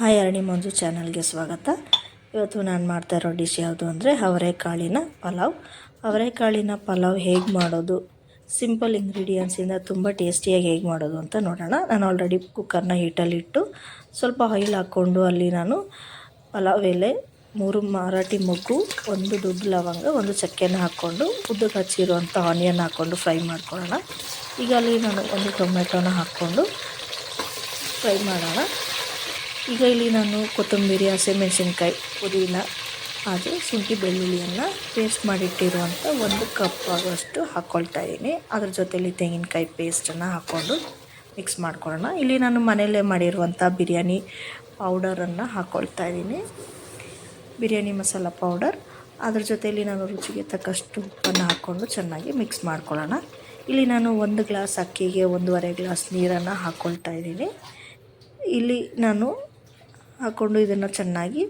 Hi Arani ಮಂಜು ಚಾನಲ್ಗೆ ಸ್ವಾಗತ. ಇವತ್ತು ನಾನು ಮಾಡ್ತಾ ಇರೋ ಡಿಶ್ ಯಾವುದು ಅಂದರೆ ಅವರೆಕಾಳಿನ ಪಲಾವ್. ಅವರೆಕಾಳಿನ ಪಲಾವ್ ಹೇಗೆ ಮಾಡೋದು? ಸಿಂಪಲ್ ಇಂಗ್ರೀಡಿಯೆಂಟ್ಸಿಂದ ತುಂಬ ಟೇಸ್ಟಿಯಾಗಿ ಹೇಗೆ ಮಾಡೋದು ಅಂತ ನೋಡೋಣ. ನಾನು ಆಲ್ರೆಡಿ ಕುಕ್ಕರ್ನ ಹೀಟಲ್ಲಿಟ್ಟು ಸ್ವಲ್ಪ ಆಯಿಲ್ ಹಾಕ್ಕೊಂಡು ಅಲ್ಲಿ ನಾನು ಪಲಾವ್ ಎಲೆ, ಮೂರು ಮರಾಠಿ ಮೊಗ್ಗು, ಒಂದು ದೊಡ್ಡ ಲವಂಗ, ಒಂದು ಚಕ್ಕೆನ ಹಾಕ್ಕೊಂಡು ಉದ್ದಕ್ಕೆ ಹಚ್ಚಿರುವಂಥ ಆನಿಯನ್ ಹಾಕ್ಕೊಂಡು ಫ್ರೈ ಮಾಡ್ಕೊಳ್ಳೋಣ. ಈಗ ಅಲ್ಲಿ ನಾನು ಒಂದು ಟೊಮೆಟೊನ ಹಾಕ್ಕೊಂಡು ಫ್ರೈ ಮಾಡೋಣ. ಈಗ ಇಲ್ಲಿ ನಾನು ಕೊತ್ತಂಬರಿ ಹಸಿಮೆಣಸಿನ್ಕಾಯಿ ಪುದೀನ, ಹಾಗೆ ಶುಂಠಿ ಬೆಳ್ಳುಳ್ಳಿಯನ್ನು ಪೇಸ್ಟ್ ಮಾಡಿಟ್ಟಿರುವಂಥ ಒಂದು ಕಪ್ ಆಗುವಷ್ಟು ಹಾಕ್ಕೊಳ್ತಾ ಇದ್ದೀನಿ. ಅದ್ರ ಜೊತೆಯಲ್ಲಿ ತೆಂಗಿನಕಾಯಿ ಪೇಸ್ಟನ್ನು ಹಾಕ್ಕೊಂಡು ಮಿಕ್ಸ್ ಮಾಡ್ಕೊಳ್ಳೋಣ. ಇಲ್ಲಿ ನಾನು ಮನೆಯಲ್ಲೇ ಮಾಡಿರುವಂಥ ಬಿರಿಯಾನಿ ಪೌಡರನ್ನು ಹಾಕ್ಕೊಳ್ತಾ ಇದ್ದೀನಿ. ಬಿರಿಯಾನಿ ಮಸಾಲ ಪೌಡರ್ ಅದ್ರ ಜೊತೆಯಲ್ಲಿ ನಾನು ರುಚಿಗೆ ತಕ್ಕಷ್ಟು ಉಪ್ಪನ್ನು ಹಾಕ್ಕೊಂಡು ಚೆನ್ನಾಗಿ ಮಿಕ್ಸ್ ಮಾಡ್ಕೊಳ್ಳೋಣ. ಇಲ್ಲಿ ನಾನು ಒಂದು ಗ್ಲಾಸ್ ಅಕ್ಕಿಗೆ ಒಂದೂವರೆ ಗ್ಲಾಸ್ ನೀರನ್ನು ಹಾಕ್ಕೊಳ್ತಾ ಇದ್ದೀನಿ. ಇಲ್ಲಿ ನಾನು ಹಾಕ್ಕೊಂಡು ಇದನ್ನು ಚೆನ್ನಾಗಿ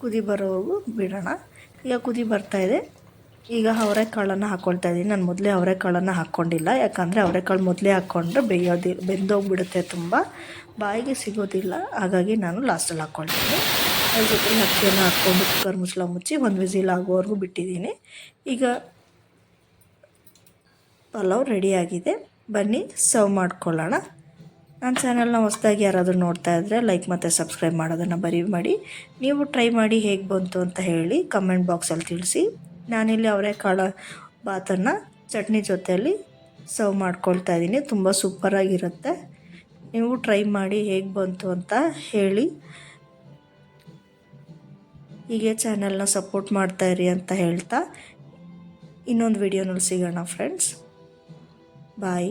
ಕುದಿ ಬರೋವರೆಗೂ ಬಿಡೋಣ. ಈಗ ಕುದಿ ಬರ್ತಾಯಿದೆ ಈಗ ಅವರೆಕಾಳನ್ನು ಹಾಕ್ಕೊಳ್ತಾ ಇದ್ದೀನಿ ನಾನು ಮೊದಲೇ ಅವರೆಕಾಳನ್ನು ಹಾಕ್ಕೊಂಡಿಲ್ಲ ಯಾಕಂದರೆ ಅವರೆಕಾಳು ಮೊದಲೇ ಹಾಕ್ಕೊಂಡ್ರೆ ಬೇಯೋದಿ, ಬೆಂದೋಗ್ಬಿಡುತ್ತೆ ತುಂಬ. ಬಾಯಿಗೆ ಸಿಗೋದಿಲ್ಲ. ಹಾಗಾಗಿ ನಾನು ಲಾಸ್ಟಲ್ಲಿ ಹಾಕ್ಕೊಳ್ತೀನಿ ಅದ್ರ ಜೊತೆ ಅಕ್ಕಿಯನ್ನು ಹಾಕ್ಕೊಂಡು ಕುಕ್ಕರ್ ಮುಚ್ಚಳ ಮುಚ್ಚಿ ಒಂದು ವಿಸಿಲ್ ಆಗೋವರೆಗೂ ಬಿಟ್ಟಿದ್ದೀನಿ ಈಗ ಪಲಾವ್ ರೆಡಿಯಾಗಿದೆ ಬನ್ನಿ, ಸರ್ವ್ ಮಾಡ್ಕೊಳ್ಳೋಣ. ನನ್ನ ಚಾನಲ್ನ ಹೊಸದಾಗಿ ಯಾರಾದರೂ ನೋಡ್ತಾ ಇದ್ದರೆ ಲೈಕ್ ಮತ್ತು ಸಬ್ಸ್ಕ್ರೈಬ್ ಮಾಡೋದನ್ನು ಬರೀ ಮಾಡಿ ನೀವು ಟ್ರೈ ಮಾಡಿ ಹೇಗೆ ಬಂತು ಅಂತ ಹೇಳಿ ಕಮೆಂಟ್ ಬಾಕ್ಸಲ್ಲಿ ತಿಳಿಸಿ. ನಾನಿಲ್ಲಿ ಅವರೆಕಾಳು ಭಾತನ್ನು ಚಟ್ನಿ ಜೊತೆಯಲ್ಲಿ ಸರ್ವ್ ಮಾಡ್ಕೊಳ್ತಾ ಇದ್ದೀನಿ. ತುಂಬ ಸೂಪರಾಗಿರುತ್ತೆ ನೀವು ಟ್ರೈ ಮಾಡಿ ಹೇಗೆ ಬಂತು ಅಂತ ಹೇಳಿ. ಹೀಗೆ ಚಾನೆಲ್ನ ಸಪೋರ್ಟ್ ಮಾಡ್ತಾ ಇರಿ ಅಂತ ಹೇಳ್ತಾ. ಇನ್ನೊಂದು ವಿಡಿಯೋನಲ್ಲಿ ಸಿಗೋಣ ಫ್ರೆಂಡ್ಸ್ ಬಾಯ್